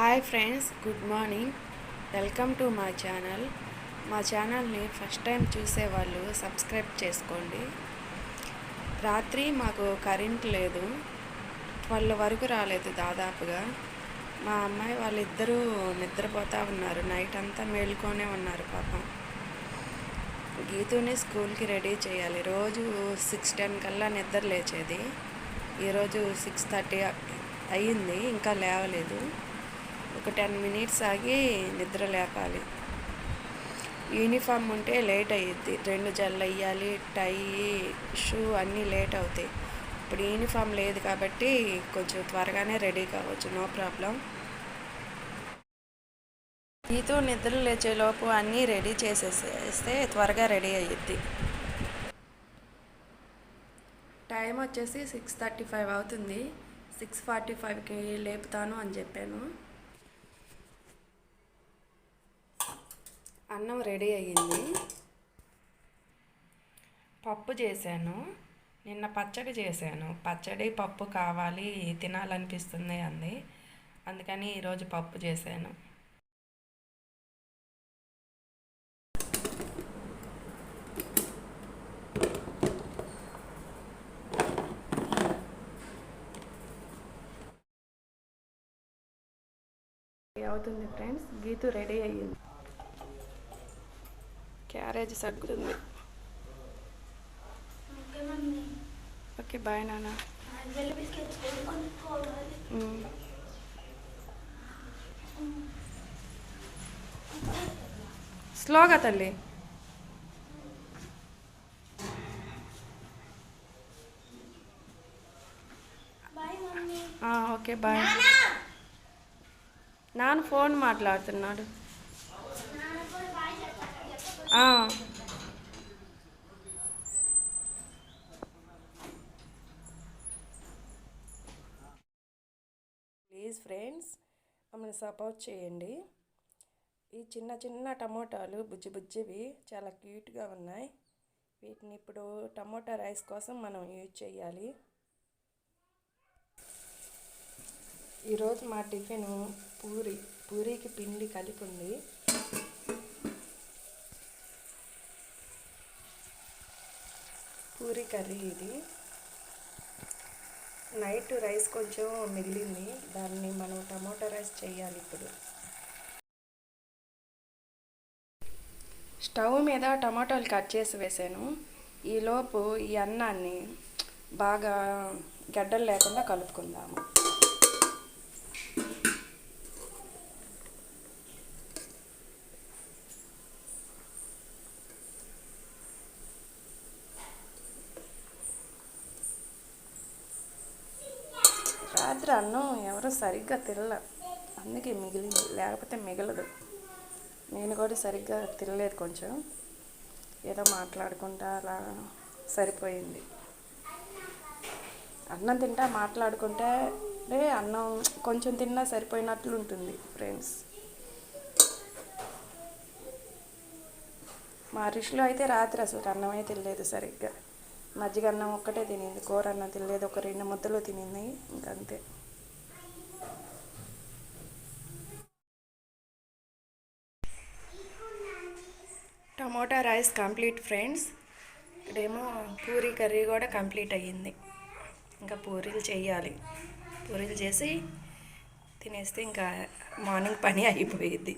Hi friends good morning welcome to మా channel మా ఛానల్ని ఫస్ట్ టైం చూసేవాళ్ళు సబ్స్క్రైబ్ చేసుకోండి. రాత్రి మాకు కరెంట్ లేదు. ట్వెల్వ్ వరకు రాలేదు దాదాపుగా. మా అమ్మాయి వాళ్ళిద్దరూ నిద్రపోతూ ఉన్నారు. నైట్ అంతా మేలుకొనే ఉన్నారు పాపం. గీతుని స్కూల్కి రెడీ చేయాలి. రోజు సిక్స్ టెన్ కల్లా నిద్ర లేచేది. ఈరోజు సిక్స్ థర్టీ అయ్యింది ఇంకా లేవలేదు. ఒక టెన్ మినిట్స్ ఆగి నిద్ర లేపాలి. యూనిఫామ్ ఉంటే లేట్ అయ్యిద్ది రెండు జల్లు వేయాలి టై షూ అన్నీ లేట్ అవుతాయి. ఇప్పుడు యూనిఫామ్ లేదు కాబట్టి కొంచెం త్వరగానే రెడీ కావచ్చు. No problem. నీతో నిద్ర లేచేలోపు అన్నీ రెడీ చేసేసేస్తే త్వరగా రెడీ అయ్యిద్ది టైం వచ్చేసి సిక్స్ థర్టీ ఫైవ్ అవుతుంది. సిక్స్ ఫార్టీ ఫైవ్కి లేపుతాను అని చెప్పాను. అన్నం రెడీ అయ్యింది. పప్పు చేశాను. నిన్న పచ్చడి చేశాను. పచ్చడి పప్పు కావాలి తినాలనిపిస్తుంది అంది. అందుకని ఈరోజు పప్పు చేశాను. అవుతుంది ఫ్రెండ్స్. గీతు రెడీ అయ్యింది. క్యారేజ్ సగ్గుతుంది ఓకే బాయ్ నాన్న. స్లోగా తల్లి. Okay bye. నాన్న ఫోన్ మాట్లాడుతున్నాడు. ప్లీజ్ ఫ్రెండ్స్ మమ్మల్ని సపోర్ట్ చేయండి. ఈ చిన్న చిన్న టమోటాలు బుజ్జి బుజ్జివి చాలా క్యూట్గా ఉన్నాయి. వీటిని ఇప్పుడు టమోటా రైస్ కోసం మనం యూజ్ చేయాలి. ఈరోజు మా టిఫిన్ పూరి పూరికి పిండి కలిపి ఉంది. పూరి కర్రీ ఇది. నైట్ రైస్ కొంచెం మిగిలింది. దాన్ని మనం టమాటా రైస్ చేయాలి ఇప్పుడు. స్టవ్ మీద టమాటాలు కట్ చేసి వేసాను. ఈలోపు ఈ అన్నాన్ని బాగా గడ్డలు లేకుండా కలుపుకుందాము. రాత్రి అన్నం ఎవరు సరిగ్గా తినలే. అందుకే మిగిలింది. లేకపోతే మిగలదు. నేను కూడా సరిగ్గా తినలేదు కొంచెం. ఏదో మాట్లాడుకుంటా అలా సరిపోయింది. అన్నం తింటా మాట్లాడుకుంటే రే అన్నం కొంచెం తిన్నా సరిపోయినట్లు ఉంటుంది ఫ్రెండ్స్. మా ఋషిలో అయితే రాత్రి అసలు అన్నమే తినలేదు సరిగ్గా. మజ్జిగ అన్నం ఒక్కటే తినింది కూర అన్నం తినలేదు ఒక రెండు ముద్దలు తినింది ఇంకంతే. Tomato rice complete friends. ఇక్కడేమో పూరీ కర్రీ కూడా కంప్లీట్ అయ్యింది. ఇంకా పూరీలు చేయాలి. పూరీలు చేసి తినేస్తే ఇంకా మార్నింగ్ పని అయిపోయింది